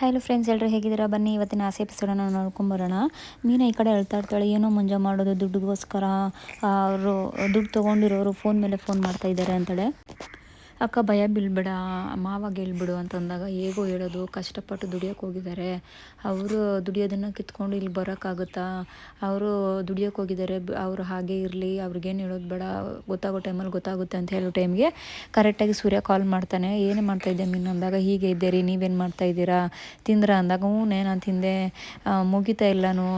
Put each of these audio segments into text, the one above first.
Hello friends ಎಲ್ಲರೂ ಹೇಗಿದ್ದೀರಾ? ಬನ್ನಿ, ಇವತ್ತಿನ ಆಸೆ ಎಪಿಸೋಡನ್ನು ನೋಡ್ಕೊಂಬರೋಣ. ಮೀನಾ ಈ ಕಡೆ ಹೇಳ್ತಾ ಇರ್ತಾಳೆ. ಏನೋ ಮುಂಜಾ ಮಾಡೋದು, ದುಡ್ಡುಗೋಸ್ಕರ ಅವರು ದುಡ್ಡು ತೊಗೊಂಡಿರೋರು ಫೋನ್ ಮೇಲೆ ಫೋನ್ ಮಾಡ್ತಾ ಇದ್ದಾರೆ ಅಂತಾಳೆ. ಅಕ್ಕ ಭಯ ಬೀಳ್ಬೇಡ ಮಾವಾಗ ಹೇಳ್ಬಿಡು ಅಂತಂದಾಗ ಹೇಗೋ ಹೇಳೋದು, ಕಷ್ಟಪಟ್ಟು ದುಡಿಯೋಕೆ ಹೋಗಿದ್ದಾರೆ. ಅವರು ದುಡಿಯೋದನ್ನು ಕಿತ್ಕೊಂಡು ಇಲ್ಲಿ ಬರೋಕ್ಕಾಗುತ್ತಾ? ಅವರು ದುಡಿಯೋಕೆ ಹೋಗಿದ್ದಾರೆ ಅವರು ಹಾಗೆ ಇರಲಿ, ಅವ್ರಿಗೇನು ಹೇಳೋದು ಬೇಡ, ಗೊತ್ತಾಗೋ ಟೈಮಲ್ಲಿ ಗೊತ್ತಾಗುತ್ತೆ ಅಂತ ಹೇಳೋ ಟೈಮ್ಗೆ ಕರೆಕ್ಟಾಗಿ ಸೂರ್ಯ ಕಾಲ್ ಮಾಡ್ತಾನೆ. ಏನು ಮಾಡ್ತಾ ಇದ್ದೆ ಮೀನು ಅಂದಾಗ, ಹೀಗೆ ಇದ್ದೆ ರೀ ನೀವೇನು ಮಾಡ್ತಾ ಇದ್ದೀರಾ? ತಿಂದ್ರ ಅಂದಾಗ, ಹ್ಞೂ ನಾನು ತಿಂದೆ. ಮುಗಿತಾ ಎಲ್ಲನೂ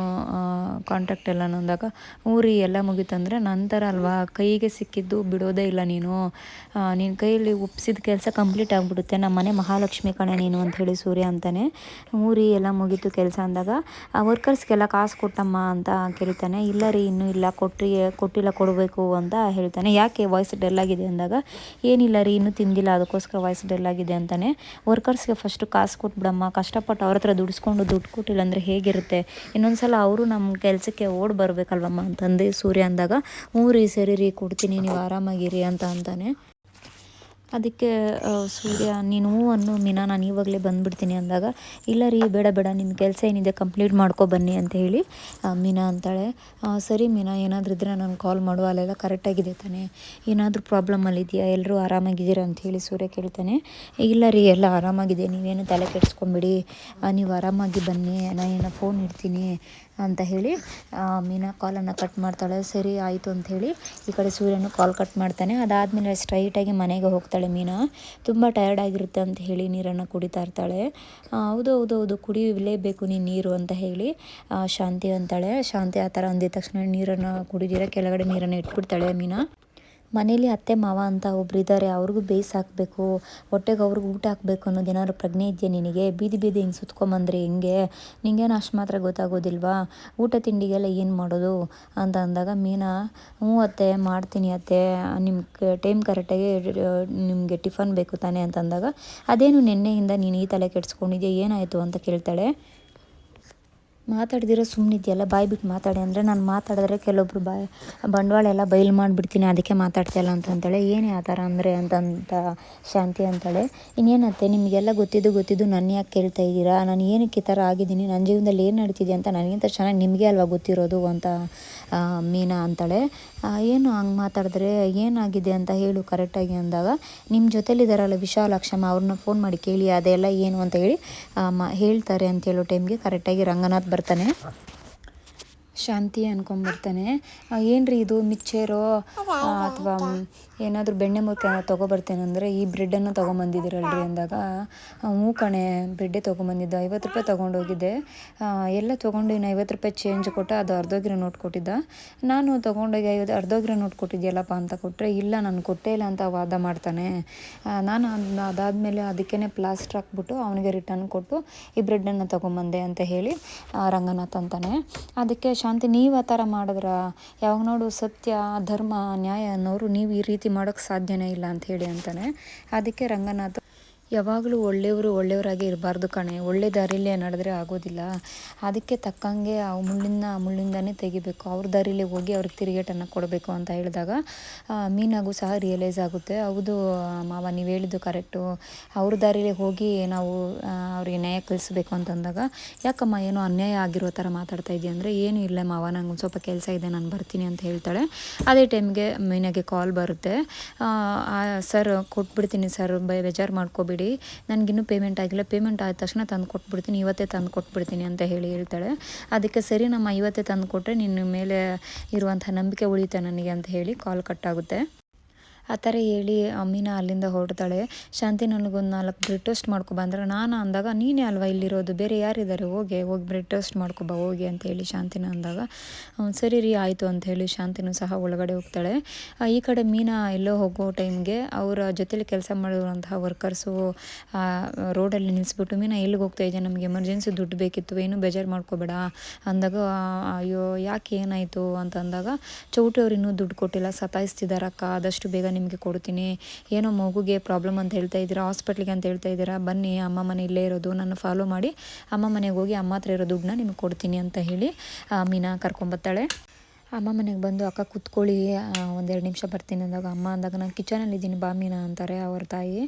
ಕಾಂಟ್ಯಾಕ್ಟ್ ಎಲ್ಲನೂ ಅಂದಾಗ ಊರಿ ಎಲ್ಲ ಮುಗಿತಂದರೆ ನಂತರ ಅಲ್ವಾ? ಕೈಗೆ ಸಿಕ್ಕಿದ್ದು ಬಿಡೋದೇ ಇಲ್ಲ ನೀನು. ನಿನ್ನ ಕೈಯಲ್ಲಿ ಒಪ್ಸಿದ ಕೆಲಸ ಕಂಪ್ಲೀಟ್ ಆಗಿಬಿಡುತ್ತೆ. ನಮ್ಮ ಮನೆ ಮಹಾಲಕ್ಷ್ಮಿ ಕಣೆ ನೀನು ಅಂತ ಹೇಳಿ ಸೂರ್ಯ ಅಂತಾನೆ. ಊರಿ ಎಲ್ಲ ಮುಗೀತು ಕೆಲಸ ಅಂದಾಗ. ಆ ವರ್ಕರ್ಸ್ಗೆಲ್ಲ ಕಾಸು ಕೊಟ್ಟಮ್ಮ ಅಂತ ಕೇಳ್ತಾನೆ. ಇಲ್ಲ ರೀ, ಇನ್ನೂ ಇಲ್ಲ. ಕೊಟ್ಟಿ ಕೊಟ್ಟಿಲ್ಲ ಕೊಡಬೇಕು ಅಂತ ಹೇಳ್ತಾನೆ. ಯಾಕೆ ವಾಯ್ಸ್ ಡೆಲ್ ಆಗಿದೆ ಅಂದಾಗ. ಏನಿಲ್ಲ ರೀ, ಇನ್ನೂ ತಿಂದಿಲ್ಲ. ಅದಕ್ಕೋಸ್ಕರ ವಾಯ್ಸ್ ಡೆಲ್ ಆಗಿದೆ ಅಂತಾನೆ. ವರ್ಕರ್ಸ್ಗೆ ಫಸ್ಟು ಕಾಸು ಕೊಟ್ಬಿಡಮ್ಮ. ಕಷ್ಟಪಟ್ಟು ಅವ್ರ ಹತ್ರ ದುಡಿಸ್ಕೊಂಡು ದುಡ್ಡು ಕೊಟ್ಟಿಲ್ಲ ಅಂದರೆ ಹೇಗಿರುತ್ತೆ? ಇನ್ನೊಂದ್ಸಲ ಅವರು ನಮ್ಮ ಕೆಲಸಕ್ಕೆ ಓಡ್ ಬರಬೇಕಲ್ವಮ್ಮ ಅಂತಂದು ಸೂರ್ಯ ಅಂದಾಗ. ಹ್ಞೂ ರೀ, ಸರಿ ರೀ, ಕೊಡ್ತೀನಿ. ನೀವು ಆರಾಮಾಗಿರಿ ಅಂತ ಅಂತಾನೆ. ಅದಕ್ಕೆ ಸೂರ್ಯ, ನೀನು ಅನ್ನೋ ಮೀನಾ ನಾನು ಇವಾಗಲೇ ಬಂದುಬಿಡ್ತೀನಿ ಅಂದಾಗ, ಇಲ್ಲ ರೀ, ಬೇಡ ಬೇಡ ನಿಮ್ಮ ಕೆಲಸ ಏನಿದೆ ಕಂಪ್ಲೀಟ್ ಮಾಡ್ಕೊ ಬನ್ನಿ ಅಂತ ಹೇಳಿ ಮೀನಾ ಅಂತಾಳೆ. ಸರಿ ಮೀನಾ, ಏನಾದರೂ ಇದ್ದರೆ ನಾನು ಕಾಲ್ ಮಾಡುವ ಅಲ್ಲೆಲ್ಲ ಕರೆಕ್ಟಾಗಿದೆ ತಾನೇ. ಏನಾದರೂ ಪ್ರಾಬ್ಲಮಲ್ಲಿದೆಯಾ ಎಲ್ಲರೂ ಆರಾಮಾಗಿದ್ದೀರಾ ಅಂತ ಹೇಳಿ ಸೂರ್ಯ ಕೇಳ್ತಾನೆ. ಇಲ್ಲ ರೀ, ಎಲ್ಲ ಆರಾಮಾಗಿದೆ. ನೀವೇನು ತಲೆ ಕೆಡಿಸ್ಕೊಂಬಿಡಿ ನೀವು ಆರಾಮಾಗಿ ಬನ್ನಿ. ನಾನು ಏನೋ ಫೋನ್ ಇಡ್ತೀನಿ. ಅಂತ ಹೇಳಿ ಮೀನಾ ಕಾಲನ್ನು ಕಟ್ ಮಾಡ್ತಾಳೆ. ಸರಿ ಆಯಿತು ಅಂತ ಹೇಳಿ ಈ ಕಡೆ ಸೂರ್ಯನು ಕಾಲ್ ಕಟ್ ಮಾಡ್ತಾನೆ. ಅದಾದಮೇಲೆ ಸ್ಟ್ರೈಟಾಗಿ ಮನೆಗೆ ಹೋಗ್ತಾಳೆ ಮೀನಾ. ತುಂಬ ಟಯರ್ಡ್ ಆಗಿರುತ್ತೆ ಅಂತ ಹೇಳಿ ನೀರನ್ನು ಕುಡಿತಾ ಇರ್ತಾಳೆ. ಹೌದು ಹೌದು ಹೌದು ಕುಡಿಯಲೇಬೇಕು ನೀನು ನೀರು ಅಂತ ಹೇಳಿ ಶಾಂತಿ ಅಂತಾಳೆ. ಶಾಂತಿ ಆ ಥರ ಅಂದಿದ ತಕ್ಷಣ ನೀರನ್ನು ಕುಡಿದಿರ, ಕೆಳಗಡೆ ನೀರನ್ನು ಇಟ್ಬಿಡ್ತಾಳೆ ಮೀನಾ. ಮನೇಲಿ ಅತ್ತೆ, ಮಾವ ಅಂತ ಒಬ್ರು ಇದ್ದಾರೆ ಅವ್ರಿಗೂ ಬೇಯಿಸಿ ಹಾಕಬೇಕು, ಹೊಟ್ಟೆಗೆ ಅವ್ರಿಗೆ ಊಟ ಹಾಕಬೇಕು ಅನ್ನೋದು ಏನಾದ್ರು ಪ್ರಜ್ಞೆ ಇದೆಯಾ ನಿನಗೆ? ಬೀದಿ ಬೀದಿ ಹಿಂಗೆ ಸುತ್ಕೊಂಬಂದ್ರೆ ಹೆಂಗೆ? ನಿಂಗೇನು ಅಷ್ಟು ಮಾತ್ರ ಗೊತ್ತಾಗೋದಿಲ್ವಾ? ಊಟ ತಿಂಡಿಗೆಲ್ಲ ಏನು ಮಾಡೋದು? ಅಂತ ಅಂದಾಗ, ಮೀನಾ, ಹ್ಞೂ ಅತ್ತೆ, ಮಾಡ್ತೀನಿ ಅತ್ತೆ ನಿಮ್ಮ ಟೈಮ್ ಕರೆಕ್ಟಾಗಿ ನಿಮಗೆ ಟಿಫನ್ ಬೇಕು ತಾನೇ ಅಂತಂದಾಗ ಅದೇನು ನಿನ್ನೆಯಿಂದ ನೀನು ಈ ತಲೆ ಕೆಡಿಸ್ಕೊಂಡಿದ್ಯಾ, ಏನಾಯಿತು ಅಂತ ಕೇಳ್ತಾಳೆ. ಮಾತಾಡ್ದಿರೋ ಸುಮ್ಮನಿದೆಯಲ್ಲ ಬಾಯಿ ಬಿಟ್ಟು ಮಾತಾಡಿ ಅಂದರೆ ನಾನು ಮಾತಾಡಿದ್ರೆ ಕೆಲವೊಬ್ರು ಬಾಯ್ ಬಂಡವಾಳ ಎಲ್ಲ ಬಯಲು ಮಾಡಿಬಿಡ್ತೀನಿ, ಅದಕ್ಕೆ ಮಾತಾಡ್ತಿಯಲ್ಲ ಅಂತ ಅಂತಾಳೆ. ಏನೇ ಆ ಥರ ಅಂದರೆ ಅಂತಂತ ಶಾಂತಿ ಅಂತಾಳೆ. ಇನ್ನೇನತ್ತೆ, ನಿಮಗೆಲ್ಲ ಗೊತ್ತಿದ್ದು ಗೊತ್ತಿದ್ದು ನನ್ನ ಯಾಕೆ ಕೇಳ್ತಾ ಇದ್ದೀರಾ? ನಾನು ಏನಕ್ಕೆ ಈ ಥರ ಆಗಿದ್ದೀನಿ? ನನ್ನ ಜೀವನದಲ್ಲಿ ಏನು ನಡೀತಿದೆ ಅಂತ ನನಗಿಂತ ಚೆನ್ನಾಗಿ ನಿಮಗೆ ಅಲ್ವಾ ಗೊತ್ತಿರೋದು ಅಂತ ಮೀನಾ ಅಂತಾಳೆ. ಏನು ಹಂಗೆ ಮಾತಾಡಿದ್ರೆ ಏನಾಗಿದೆ ಅಂತ ಹೇಳು ಕರೆಕ್ಟಾಗಿ ಅಂದಾಗ ನಿಮ್ಮ ಜೊತೆಲಿದ್ದಾರಲ್ಲ ವಿಶಾಲಾಕ್ಷಮ್ಮ ಅವ್ರನ್ನ ಫೋನ್ ಮಾಡಿ ಕೇಳಿ, ಅದೆಲ್ಲ ಏನು ಅಂತ ಹೇಳಿ ಮಾ, ಹೇಳ್ತಾರೆ ಅಂತ ಹೇಳೋ ಟೈಮ್ಗೆ ಕರೆಕ್ಟಾಗಿ ರಂಗನಾಥ್ ಬರ್ತಾನೆ ಶಾಂತಿ ಅನ್ಕೊಂಡ್ಬಿಡ್ತಾನೆ. ಏನ್ರಿ ಇದು ಮಿಚ್ಚೇರೋ? ಅಥವಾ ಏನಾದರೂ ಬೆಣ್ಣೆ ಮೂರ್ಕ ತೊಗೊಬರ್ತೇನೆ ಅಂದರೆ ಈ ಬ್ರೆಡ್ಡನ್ನು ತೊಗೊಂಬಂದಿದ್ದೀರಲ್ರಿ ಅಂದಾಗ ಹ್ಞೂ ಕಣೆ ಬ್ರೆಡ್ಡೇ ತೊಗೊಂಬಂದಿದ್ದ ಐವತ್ತು ರೂಪಾಯಿ ತಗೊಂಡೋಗಿದ್ದೆ. ಎಲ್ಲ ತೊಗೊಂಡು ಇನ್ನು ಐವತ್ತು ರೂಪಾಯಿ ಚೇಂಜ್ ಕೊಟ್ಟ ಅದು ಅರ್ಧೋಗಿರೋ ನೋಟ್ ಕೊಟ್ಟಿದ್ದ. ನಾನು ತೊಗೊಂಡೋಗಿ ಐವತ್ತು ಅರ್ಧೋಗಿರೋ ನೋಟ್ ಕೊಟ್ಟಿದ್ಯಲ್ಲಪ್ಪ ಅಂತ ಕೊಟ್ಟರೆ ಇಲ್ಲ ನಾನು ಕೊಟ್ಟೇ ಇಲ್ಲ ಅಂತ ವಾದ ಮಾಡ್ತಾನೆ. ನಾನು ಅದಾದಮೇಲೆ ಅದಕ್ಕೇ ಪ್ಲಾಸ್ಟರ್ ಹಾಕ್ಬಿಟ್ಟು ಅವನಿಗೆ ರಿಟರ್ನ್ ಕೊಟ್ಟು ಈ ಬ್ರೆಡ್ಡನ್ನು ತೊಗೊಂಬಂದೆ ಅಂತ ಹೇಳಿ ರಂಗನಾಥ್ ಅಂತಾನೆ. ಅದಕ್ಕೆ ಶಾಂತಿ ನೀವು ಆ ಥರ ಮಾಡಿದ್ರ? ಯಾವಾಗ ನೋಡು ಸತ್ಯ, ಧರ್ಮ, ನ್ಯಾಯ ಅನ್ನೋರು ನೀವು ಈ ರೀತಿ ಮಾಡೋಕ್ಕೆ ಸಾಧ್ಯನೇ ಇಲ್ಲ ಅಂತ ಹೇಳಿ ಅಂತಾನೆ. ಅದಕ್ಕೆ ರಂಗನಾಥ್ ಯಾವಾಗಲೂ ಒಳ್ಳೆಯವರು ಒಳ್ಳೆಯವರಾಗಿ ಇರಬಾರ್ದು ಕಣೆ. ಒಳ್ಳೆ ದಾರಿಲೇ ನಡೆದ್ರೆ ಆಗೋದಿಲ್ಲ. ಅದಕ್ಕೆ ತಕ್ಕಂಗೆ ಆ ಮುಳ್ಳಿನ ಮುಳ್ಳಿಂದನೇ ತೆಗಿಬೇಕು. ಅವ್ರ ದಾರಿಲೇ ಹೋಗಿ ಅವ್ರಿಗೆ ತಿರುಗೇಟನ್ನು ಕೊಡಬೇಕು ಅಂತ ಹೇಳಿದಾಗ ಮೀನಾಗೂ ಸಹ ರಿಯಲೈಸ್ ಆಗುತ್ತೆ. ಹೌದು ಮಾವ, ನೀವು ಹೇಳಿದ್ದು ಕರೆಕ್ಟು ಅವ್ರ ದಾರಿಲೇ ಹೋಗಿ ನಾವು ಅವ್ರಿಗೆ ನ್ಯಾಯ ಕಲಿಸ್ಬೇಕು ಅಂತಂದಾಗ ಯಾಕಮ್ಮ ಏನೋ ಅನ್ಯಾಯ ಆಗಿರೋ ಥರ ಮಾತಾಡ್ತಾ ಇದೆಯಾ ಅಂದರೆ, ಏನೂ ಇಲ್ಲ ಮಾವ ನಂಗೆ ಸ್ವಲ್ಪ ಕೆಲಸ ಇದೆ, ನಾನು ಬರ್ತೀನಿ ಅಂತ ಹೇಳ್ತಾಳೆ. ಅದೇ ಟೈಮ್ಗೆ ಮೀನಾಗೆ ಕಾಲ್ ಬರುತ್ತೆ. ಸರ್, ಕೊಟ್ಬಿಡ್ತೀನಿ ಸರ್ ಬೇಜಾರು ಮಾಡ್ಕೋಬೇಡಿ. ಕೊಡಿ ನನಗಿನ್ನೂ ಪೇಮೆಂಟ್ ಆಗಿಲ್ಲ. ಪೇಮೆಂಟ್ ಆದ ತಕ್ಷಣ ತಂದು ಕೊಟ್ಬಿಡ್ತೀನಿ. ಇವತ್ತೇ ತಂದು ಕೊಟ್ಬಿಡ್ತೀನಿ ಅಂತ ಹೇಳಿ ಹೇಳ್ತಾಳೆ. ಅದಕ್ಕೆ ಸರಿ, ನಮ್ಮ ಇವತ್ತೇ ತಂದು ಕೊಟ್ಟರೆ ನಿನ್ನ ಮೇಲೆ ಇರುವಂಥ ನಂಬಿಕೆ ಉಳಿಯುತ್ತೆ ನನಗೆ ಅಂತ ಹೇಳಿ ಕಾಲ್ ಕಟ್ಟಾಗುತ್ತೆ ಆ ಥರ ಹೇಳಿ ಅಮ್ಮಿನ ಅಲ್ಲಿಂದ ಹೊರಡ್ತಾಳೆ. ಶಾಂತಿ ನನಗೊಂದು ನಾಲ್ಕು ಬ್ರೆಡ್ ಟೋಸ್ಟ್ ಮಾಡ್ಕೊ ಬಂದ್ರೆ ನಾನು ಅಂದಾಗ, ನೀನೇ ಅಲ್ವಾ ಇಲ್ಲಿರೋದು? ಬೇರೆ ಯಾರಿದ್ದಾರೆ? ಹೋಗಿ ಹೋಗಿ ಬ್ರೆಡ್ ಟೋಸ್ಟ್ ಮಾಡ್ಕೊಬ ಹೋಗಿ ಅಂತ ಹೇಳಿ ಶಾಂತಿನ ಅಂದಾಗ. ಸರಿ ರೀ, ಆಯಿತು ಅಂತ ಹೇಳಿ ಶಾಂತಿನೂ ಸಹ ಒಳಗಡೆ ಹೋಗ್ತಾಳೆ. ಈ ಕಡೆ ಮೀನಾ ಎಲ್ಲೋ ಹೋಗೋ ಟೈಮ್ಗೆ ಅವರ ಜೊತೆಲಿ ಕೆಲಸ ಮಾಡಿರುವಂತಹ ವರ್ಕರ್ಸು ರೋಡಲ್ಲಿ ನಿಲ್ಲಿಸ್ಬಿಟ್ಟು ಮೀನಾ, ಎಲ್ಲಿಗೆ ಹೋಗ್ತಾ ಇದೆಯಾ? ನಮಗೆ ಎಮರ್ಜೆನ್ಸಿ ದುಡ್ಡು ಬೇಕಿತ್ತು, ಏನು ಬೇಜಾರು ಮಾಡ್ಕೋಬೇಡ ಅಂದಾಗ ಅಯ್ಯೋ, ಯಾಕೆ ಏನಾಯಿತು? ಅಂತ ಅಂದಾಗ ಅವ್ರು ಇನ್ನೂ ದುಡ್ಡು ಕೊಟ್ಟಿಲ್ಲ ಸತಾಯಿಸ್ತಿದ್ದಾರಕ್ಕ ಆದಷ್ಟು ಬೇಗ ನಿಮಗೆ ಕೊಡ್ತೀನಿ. ಏನೋ ಮಗುಗೆ ಪ್ರಾಬ್ಲಮ್ ಅಂತ ಹೇಳ್ತಾ ಇದ್ದೀರಾ ಹಾಸ್ಪಿಟ್ಲಿಗೆ ಅಂತ ಹೇಳ್ತಾ ಇದ್ದೀರಾ, ಬನ್ನಿ ಅಮ್ಮ ಮನೆ ಇಲ್ಲೇ ಇರೋದು, ನನ್ನ ಫಾಲೋ ಮಾಡಿ ಅಮ್ಮ ಮನೆಗೆ ಹೋಗಿ ಅಮ್ಮ ಹತ್ರ ಇರೋ ದುಡ್ಡನ್ನ ನಿಮಗೆ ಕೊಡ್ತೀನಿ ಅಂತ ಹೇಳಿ ಮೀನಾ ಕರ್ಕೊಂಬತ್ತಾಳೆ ಅಮ್ಮ ಮನೆಗೆ ಬಂದು ಅಕ್ಕ ಕೂತ್ಕೊಳ್ಳಿ ಒಂದೆರಡು ನಿಮಿಷ ಬರ್ತೀನಿ ಅಂದಾಗ ಅಮ್ಮ ಅಂದಾಗ ನಾನು ಕಿಚನಲ್ಲಿ ಇದ್ದೀನಿ ಬಾ ಮೀನಾ ಅಂತಾರೆ ಅವ್ರ ತಾಯಿ.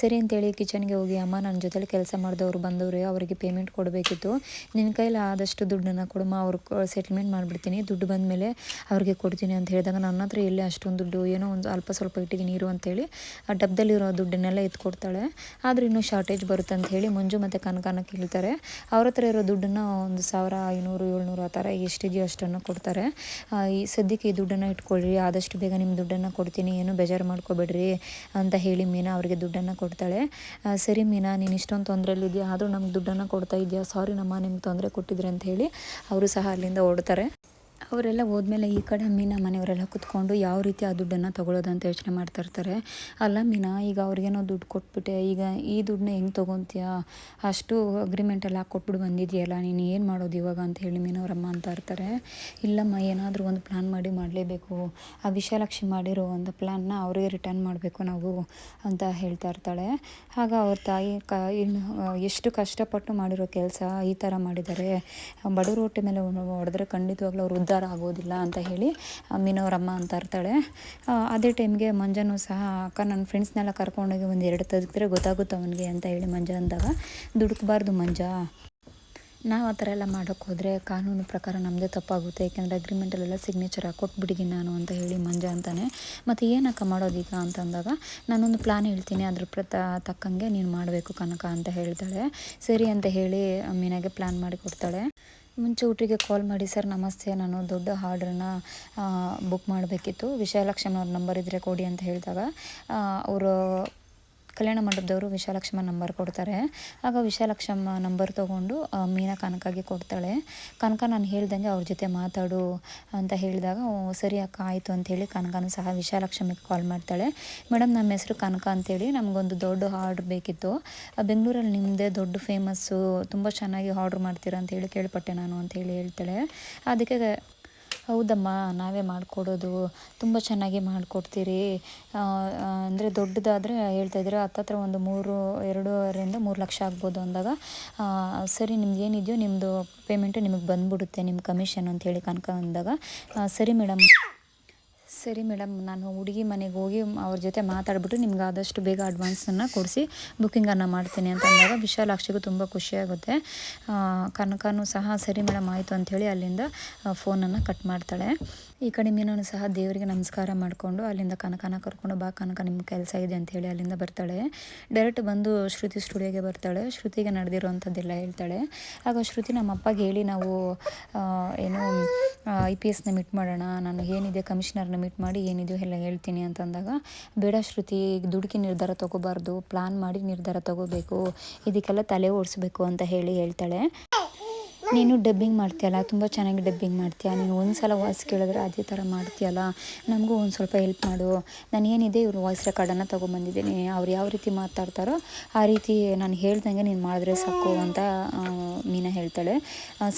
ಸರಿ ಅಂತೇಳಿ ಕಿಚನ್ಗೆ ಹೋಗಿ ಅಮ್ಮ ನನ್ನ ಜೊತೆಲಿ ಕೆಲಸ ಮಾಡಿದವ್ರು ಬಂದವ್ರೆ, ಅವರಿಗೆ ಪೇಮೆಂಟ್ ಕೊಡಬೇಕಿತ್ತು. ನಿನ್ನ ಕೈಲಿ ಆದಷ್ಟು ದುಡ್ಡನ್ನು ಕೊಡಮ್ಮ, ಅವ್ರು ಸೆಟ್ಲ್ಮೆಂಟ್ ಮಾಡಿಬಿಡ್ತೀನಿ. ದುಡ್ಡು ಬಂದಮೇಲೆ ಅವ್ರಿಗೆ ಕೊಡ್ತೀನಿ ಅಂತ ಹೇಳಿದಾಗ ನನ್ನ ಹತ್ರ ಎಲ್ಲಿ ಅಷ್ಟೊಂದು ದುಡ್ಡು, ಏನೋ ಒಂದು ಅಲ್ಪ ಸ್ವಲ್ಪ ಇಟ್ಟಿದ್ದೀನಿ ನೀರು ಅಂತೇಳಿ ಆ ಡಬ್ಬದಲ್ಲಿರೋ ದುಡ್ಡನ್ನೆಲ್ಲ ಎತ್ಕೊಡ್ತಾಳೆ. ಆದರೆ ಇನ್ನೂ ಶಾರ್ಟೇಜ್ ಬರುತ್ತೆ ಅಂತ ಹೇಳಿ ಮಂಜು ಮತ್ತು ಕನಕನ ಕೇಳ್ತಾರೆ. ಅವ್ರ ಹತ್ರ ಇರೋ ದುಡ್ಡನ್ನು ಒಂದು ಸಾವಿರ ಐನೂರು, ಏಳ್ನೂರು ಆ ಥರ ಎಷ್ಟಿದೆಯೋ ಅಷ್ಟನ್ನು ಕೊಡ್ತಾರೆ. ಈ ಸದ್ಯಕ್ಕೆ ಈ ದುಡ್ಡನ್ನು ಇಟ್ಕೊಳ್ಳಿ ಆದಷ್ಟು ಬೇಗ ನಿಮ್ಮ ದುಡ್ಡನ್ನು ಕೊಡ್ತೀನಿ, ಏನು ಬೇಜಾರು ಮಾಡ್ಕೋಬೇಡ್ರಿ ಅಂತ ಹೇಳಿ ಮೀನಾ ಅವರಿಗೆ ದುಡ್ಡನ್ನು ಕೊಡ್ತಾಳೆ. ಸರಿ ಮೀನಾ, ನೀನು ಇಷ್ಟೊಂದು ತೊಂದರೆಯಲ್ಲಿದೆಯಾ ಆದರೂ ನಮ್ಗೆ ದುಡ್ಡನ್ನು ಕೊಡ್ತಾ ಇದೆಯಾ, ಸಾರಿ ನಮ್ಮ ನಿಮ್ಗೆ ತೊಂದರೆ ಕೊಟ್ಟಿದ್ರಿ ಅಂತ ಹೇಳಿ ಅವರು ಸಹ ಅಲ್ಲಿಂದ ಓಡ್ತಾರೆ. ಅವರೆಲ್ಲ ಹೋದ್ಮೇಲೆ ಈ ಕಡೆ ಮೀನಾ ಮನೆಯವರೆಲ್ಲ ಕುತ್ಕೊಂಡು ಯಾವ ರೀತಿ ಆ ದುಡ್ಡನ್ನು ತೊಗೊಳೋದು ಅಂತ ಯೋಚನೆ ಮಾಡ್ತಾ ಇರ್ತಾರೆ. ಅಲ್ಲ ಮೀನಾ, ಈಗ ಅವ್ರಿಗೇನೋ ದುಡ್ಡು ಕೊಟ್ಬಿಟ್ಟೆ, ಈಗ ಈ ದುಡ್ಡನ್ನ ಹೆಂಗೆ ತೊಗೊತೀಯ? ಅಷ್ಟು ಅಗ್ರಿಮೆಂಟೆಲ್ಲ ಕೊಟ್ಬಿಟ್ಟು ಬಂದಿದೆಯಲ್ಲ, ನೀನು ಏನು ಮಾಡೋದು ಇವಾಗ ಅಂತ ಹೇಳಿ ಮೀನವರಮ್ಮ ಅಂತ ಇರ್ತಾರೆ. ಇಲ್ಲಮ್ಮ, ಏನಾದರೂ ಒಂದು ಪ್ಲ್ಯಾನ್ ಮಾಡಿ ಮಾಡಲೇಬೇಕು. ಆ ವಿಶಾಲಾಕ್ಷಿ ಮಾಡಿರೋ ಒಂದು ಪ್ಲ್ಯಾನ್ನ ಅವರಿಗೆ ರಿಟರ್ನ್ ಮಾಡಬೇಕು ನಾವು ಅಂತ ಹೇಳ್ತಾ ಇರ್ತಾಳೆ. ಆಗ ಅವ್ರ ತಾಯಿ ಕ ಎಷ್ಟು ಕಷ್ಟಪಟ್ಟು ಮಾಡಿರೋ ಕೆಲಸ ಈ ಥರ ಮಾಡಿದ್ದಾರೆ. ಬಡವ್ರ ಹೊಟ್ಟೆ ಮೇಲೆ ಹೊಡೆದ್ರೆ ಖಂಡಿತವಾಗ್ಲೂ ಅವ್ರು ಉದ್ಧಾರ ಆಗೋದಿಲ್ಲ ಅಂತ ಹೇಳಿ ಮೀನವರಮ್ಮ ಅಂತ ಇರ್ತಾಳೆ. ಅದೇ ಟೈಮ್ಗೆ ಮಂಜನೂ ಸಹ ಅಕ್ಕ ನನ್ನ ಫ್ರೆಂಡ್ಸ್ನೆಲ್ಲ ಕರ್ಕೊಂಡೋಗಿ ಒಂದು ಎರಡು ತೆಗೆದ್ರೆ ಗೊತ್ತಾಗುತ್ತೆ ಅವನಿಗೆ ಅಂತ ಹೇಳಿ ಮಂಜ ಅಂದಾಗ, ದುಡುಕ್ಬಾರ್ದು ಮಂಜ. ನಾವು ಆ ಥರ ಎಲ್ಲ ಮಾಡೋಕ್ಕೆ ಹೋದರೆ ಕಾನೂನು ಪ್ರಕಾರ ನಮ್ಮದೇ ತಪ್ಪಾಗುತ್ತೆ. ಏಕೆಂದರೆ ಅಗ್ರಿಮೆಂಟಲ್ಲೆಲ್ಲ ಸಿಗ್ನೇಚರ್ ಕೊಟ್ಬಿಟ್ಟಿದ್ದೀನಿ ನಾನು, ಅಂತ ಹೇಳಿ ಮಂಜ ಅಂತಾನೆ. ಮತ್ತು ಏನಕ್ಕ ಮಾಡೋದೀಗ? ಅಂತಂದಾಗ ನಾನೊಂದು ಪ್ಲಾನ್ ಹೇಳ್ತೀನಿ. ಅದ್ರ ಪ್ರತ, ತಕ್ಕಂಗೆ ನೀನು ಮಾಡಬೇಕು ಕನಕ, ಅಂತ ಹೇಳ್ತಾಳೆ. ಸರಿ ಅಂತ ಹೇಳಿ ಮೀನಾಗೆ ಪ್ಲ್ಯಾನ್ ಮಾಡಿ ಕೊಡ್ತಾಳೆ. ಮುಂಚೆ ಊಟಿಗೆ ಕಾಲ್ ಮಾಡಿ, ಸರ್ ನಮಸ್ತೆ, ನಾನು ದೊಡ್ಡ ಆರ್ಡ್ರನ್ನ ಬುಕ್ ಮಾಡಬೇಕಿತ್ತು. ವಿಶಾಲಕ್ಷ್ಮಿ ನಂಬರ್ ಇದ್ದರೆ ಕೊಡಿ ಅಂತ ಹೇಳಿದಾಗ ಅವರು ಕಲ್ಯಾಣ ಮಂಟಪದವರು ವಿಶಾಲಕ್ಷ್ಮ ನಂಬರ್ ಕೊಡ್ತಾರೆ. ಆಗ ವಿಶಾಲಕ್ಷಮ್ಮ ನಂಬರ್ ತೊಗೊಂಡು ಮೀನಾ ಕನಕಾಗೆ ಕೊಡ್ತಾಳೆ. ಕನಕ, ನಾನು ಹೇಳ್ದಂಗೆ ಅವ್ರ ಜೊತೆ ಮಾತಾಡು ಅಂತ ಹೇಳಿದಾಗ ಸರಿ ಅಕ್ಕ, ಆಯಿತು ಅಂಥೇಳಿ ಕನಕನೂ ಸಹ ವಿಶಾಲಕ್ಷಮಿಗೆ ಕಾಲ್ ಮಾಡ್ತಾಳೆ. ಮೇಡಮ್, ನಮ್ಮ ಹೆಸರು ಕನಕ ಅಂತೇಳಿ ನಮಗೊಂದು ದೊಡ್ಡ ಆರ್ಡ್ರ್ ಬೇಕಿತ್ತು. ಬೆಂಗಳೂರಲ್ಲಿ ನಿಮ್ಮದೇ ದೊಡ್ಡ ಫೇಮಸ್ಸು ತುಂಬ ಚೆನ್ನಾಗಿ ಆರ್ಡ್ರ್ ಮಾಡ್ತೀರಾ ಅಂತೇಳಿ ಕೇಳಿಪಟ್ಟೆ ನಾನು ಅಂತೇಳಿ ಹೇಳ್ತಾಳೆ. ಅದಕ್ಕೆ ಹೌದಮ್ಮ, ನಾವೇ ಮಾಡಿಕೊಡೋದು. ತುಂಬ ಚೆನ್ನಾಗಿ ಮಾಡಿಕೊಡ್ತೀರಿ. ಅಂದರೆ ದೊಡ್ಡದಾದರೆ ಹೇಳ್ತಾಯಿದ್ರೆ ಹತ್ತತ್ರ ಒಂದು ಮೂರು, ಎರಡೂವರೆಯಿಂದ ಮೂರು ಲಕ್ಷ ಆಗ್ಬೋದು ಅಂದಾಗ ಸರಿ ನಿಮ್ದು ಏನಿದೆಯೋ ನಿಮ್ಮದು ಪೇಮೆಂಟು ನಿಮಗೆ ಬಂದ್ಬಿಡುತ್ತೆ ನಿಮ್ಮ ಕಮಿಷನ್ ಅಂತೇಳಿ ಕನಕ ಅಂದಾಗ ಸರಿ ಮೇಡಮ್ ಸರಿ ಮೇಡಮ್, ನಾನು ಹುಡುಗಿ ಮನೆಗೆ ಹೋಗಿ ಅವ್ರ ಜೊತೆ ಮಾತಾಡಿಬಿಟ್ಟು ನಿಮ್ಗೆ ಆದಷ್ಟು ಬೇಗ ಅಡ್ವಾನ್ಸನ್ನು ಕೊಡಿಸಿ ಬುಕ್ಕಿಂಗನ್ನು ಮಾಡ್ತೀನಿ ಅಂತ ಅಂದಾಗ ವಿಶಾಲಾಕ್ಷಿಗೂ ತುಂಬ ಖುಷಿಯಾಗುತ್ತೆ ಕನಕನೂ ಸಹ ಸರಿ ಮೇಡಮ್ ಆಯಿತು ಅಂಥೇಳಿ ಅಲ್ಲಿಂದ ಫೋನನ್ನು ಕಟ್ ಮಾಡ್ತಾಳೆ. ಈ ಕಡೆ ಮೀನನ್ನು ಸಹ ದೇವರಿಗೆ ನಮಸ್ಕಾರ ಮಾಡಿಕೊಂಡು ಅಲ್ಲಿಂದ ಕನಕನ ಕರ್ಕೊಂಡು ಬಾ, ಕನಕ ನಿಮ್ಮ ಕೆಲಸ ಇದೆ ಅಂಥೇಳಿ ಅಲ್ಲಿಂದ ಬರ್ತಾಳೆ. ಡೈರೆಕ್ಟ್ ಬಂದು ಶ್ರುತಿ ಸ್ಟುಡಿಯೋಗೆ ಬರ್ತಾಳೆ. ಶ್ರುತಿಗೆ ನಡೆದಿರೋವಂಥದ್ದೆಲ್ಲ ಹೇಳ್ತಾಳೆ. ಆಗ ಶ್ರುತಿ ನಮ್ಮ ಅಪ್ಪಗೆ ಹೇಳಿ, ನಾವು ಏನು ಐ ಪಿ ಎಸ್ನ ಮೀಟ್ ಮಾಡೋಣ, ನಾನು ಏನಿದೆ ಕಮಿಷನರ್ನ ಮೀಟ್ ಮಾಡಿ ಏನಿದೆಯೋ ಎಲ್ಲ ಹೇಳ್ತೀನಿ ಅಂತಂದಾಗ, ಬೇಡ ಶ್ರುತಿ ದುಡುಕಿ ನಿರ್ಧಾರ ತಗೋಬಾರ್ದು ಪ್ಲಾನ್ ಮಾಡಿ ನಿರ್ಧಾರ ತಗೋಬೇಕು, ಇದಕ್ಕೆಲ್ಲ ತಲೆ ಓಡಿಸ್ಬೇಕು ಅಂತ ಹೇಳಿ ಹೇಳ್ತಾಳೆ. ನೀನು ಡಬ್ಬಿಂಗ್ ಮಾಡ್ತೀಯಲ್ಲ, ತುಂಬ ಚೆನ್ನಾಗಿ ಡಬ್ಬಿಂಗ್ ಮಾಡ್ತೀಯ? ನೀನು ಒಂದು ಸಲ ವಾಯ್ಸ್ ಕೇಳಿದ್ರೆ ಅದೇ ಥರ ಮಾಡ್ತೀಯಲ್ಲ? ನಮಗೂ ಒಂದು ಸ್ವಲ್ಪ ಹೆಲ್ಪ್ ಮಾಡು. ನಾನು ಏನಿದೆ ಇವ್ರ ವಾಯ್ಸ್ ರೆಕಾರ್ಡನ್ನು ತೊಗೊಂಬಂದಿದ್ದೀನಿ. ಅವ್ರು ಯಾವ ರೀತಿ ಮಾತಾಡ್ತಾರೋ ಆ ರೀತಿ ನಾನು ಹೇಳ್ದಂಗೆ ನೀನು ಮಾಡಿದ್ರೆ ಸಾಕು ಅಂತ ಮೀನಾ ಹೇಳ್ತಾಳೆ.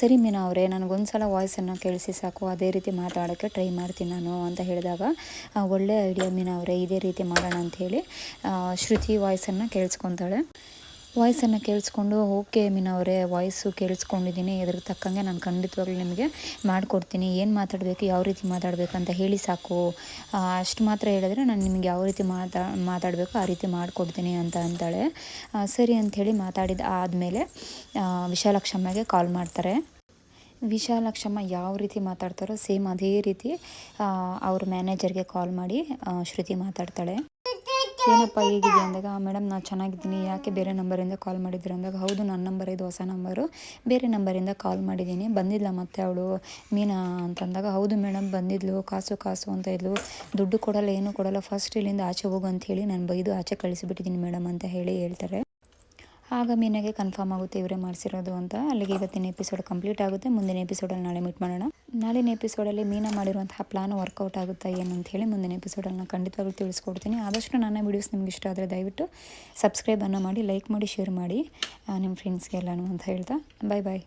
ಸರಿ ಮೀನಾ ಅವರೇ ನನಗೊಂದು ಸಲ ವಾಯ್ಸನ್ನು ಕೇಳಿಸಿ ಸಾಕು. ಅದೇ ರೀತಿ ಮಾತಾಡೋಕ್ಕೆ ಟ್ರೈ ಮಾಡ್ತೀನಿ ನಾನು ಅಂತ ಹೇಳಿದಾಗ ಒಳ್ಳೆ ಐಡಿಯಾ ಮೀನಾ ಅವರೇ, ಇದೇ ರೀತಿ ಮಾಡೋಣ ಅಂಥೇಳಿ ಶ್ರುತಿ ವಾಯ್ಸನ್ನು ಕೇಳಿಸ್ಕೊತಾಳೆ. ವಾಯ್ಸನ್ನು ಕೇಳಿಸ್ಕೊಂಡು, ಓಕೆ ಮೀನಾ ಅವರೇ, ವಾಯ್ಸು ಕೇಳಿಸ್ಕೊಂಡಿದ್ದೀನಿ. ಇದ್ರ ತಕ್ಕಂಗೆ ನಾನು ಖಂಡಿತವಾಗ್ಲೂ ನಿಮಗೆ ಮಾಡಿಕೊಡ್ತೀನಿ. ಏನು ಮಾತಾಡಬೇಕು, ಯಾವ ರೀತಿ ಮಾತಾಡಬೇಕು ಅಂತ ಹೇಳಿ ಸಾಕು. ಅಷ್ಟು ಮಾತ್ರ ಹೇಳಿದ್ರೆ ನಾನು ನಿಮಗೆ ಯಾವ ರೀತಿ ಮಾತಾ, ಮಾತಾಡಬೇಕು, ಆ ರೀತಿ ಮಾಡಿಕೊಡ್ತೀನಿ ಅಂತ ಅಂತಾಳೆ. ಸರಿ ಅಂಥೇಳಿ ಮಾತಾಡಿದ ಆದಮೇಲೆ ವಿಶಾಲಕ್ಷಮ್ಮಗೆ ಕಾಲ್ ಮಾಡ್ತಾರೆ. ವಿಶಾಲಕ್ಷಮ್ಮ ಯಾವ ರೀತಿ ಮಾತಾಡ್ತಾರೋ ಸೇಮ್ ಅದೇ ರೀತಿ ಅವ್ರ ಮ್ಯಾನೇಜರ್ಗೆ ಕಾಲ್ ಮಾಡಿ ಶ್ರುತಿ ಮಾತಾಡ್ತಾಳೆ. ಏನಪ್ಪ ಹೇಗಿದೆ ಅಂದಾಗ ಮೇಡಮ್, ನಾನು ಚೆನ್ನಾಗಿದ್ದೀನಿ. ಯಾಕೆ ಬೇರೆ ನಂಬರಿಂದ ಕಾಲ್ ಮಾಡಿದ್ರು ಅಂದಾಗ, ಹೌದು ನನ್ನ ನಂಬರ್ ಇದು ಹೊಸ ನಂಬರು. ಬೇರೆ ನಂಬರಿಂದ ಕಾಲ್ ಮಾಡಿದ್ದೀನಿ. ಬಂದಿಲ್ಲ ಮತ್ತೆ ಅವಳು? ಮೀನಾ ಅಂತಂದಾಗ ಹೌದು, ಮೇಡಮ್, ಬಂದಿದ್ಲು. ಕಾಸು ಕಾಸು ಅಂತ ಇದ್ಲು. ದುಡ್ಡು ಕೊಡಲ್ಲ, ಏನು ಕೊಡಲ್ಲ. ಫಸ್ಟ್ ಇಲ್ಲಿಂದ ಆಚೆ ಹೋಗು ಅಂತ ಹೇಳಿ ನಾನು ಬೈದು ಆಚೆ ಕಳಿಸಿಬಿಟ್ಟಿದ್ದೀನಿ ಮೇಡಮ್, ಅಂತ ಹೇಳಿ ಹೇಳ್ತಾರೆ. ಆಗ ಮೀನಾಗೆ ಕನ್ಫರ್ಮ್ ಆಗುತ್ತೆ, ಇವರೇ ಮಾಡಿಸಿರೋದು ಅಂತ. ಅಲ್ಲಿಗೆ ಇವತ್ತಿನ ಎಪಿಸೋಡ್ ಕಂಪ್ಲೀಟ್ ಆಗುತ್ತೆ. ಮುಂದಿನ ಎಪಿಸೋಡಲ್ಲಿ ನಾಳೆ ಮೀಟ್ ಮಾಡೋಣ. ನಾಳಿನ ಎಪಿಸೋಡಲ್ಲಿ ಮೀನಾ ಮಾಡಿರುವಂತಹ ಪ್ಲಾನ್ ವರ್ಕೌಟ್ ಆಗುತ್ತಾ ಏನು ಅಂತ ಹೇಳಿ ಮುಂದಿನ ಎಪಿಸೋಡಲ್ಲಿ ನಾನು ಖಂಡಿತವಾಗ್ಲೂ ತಿಳಿಸ್ಕೊಡ್ತೀನಿ. ಆದಷ್ಟು ನನ್ನ ವೀಡಿಯೋಸ್ ನಿಮ್ಗೆ ಇಷ್ಟ ಆದರೆ ದಯವಿಟ್ಟು ಸಬ್ಸ್ಕ್ರೈಬನ್ನು ಮಾಡಿ ಲೈಕ್ ಮಾಡಿ ಶೇರ್ ಮಾಡಿ ನಿಮ್ಮ ಫ್ರೆಂಡ್ಸ್ಗೆಲ್ಲನೂ ಅಂತ ಹೇಳ್ತಾ. ಬಾಯ್ ಬಾಯ್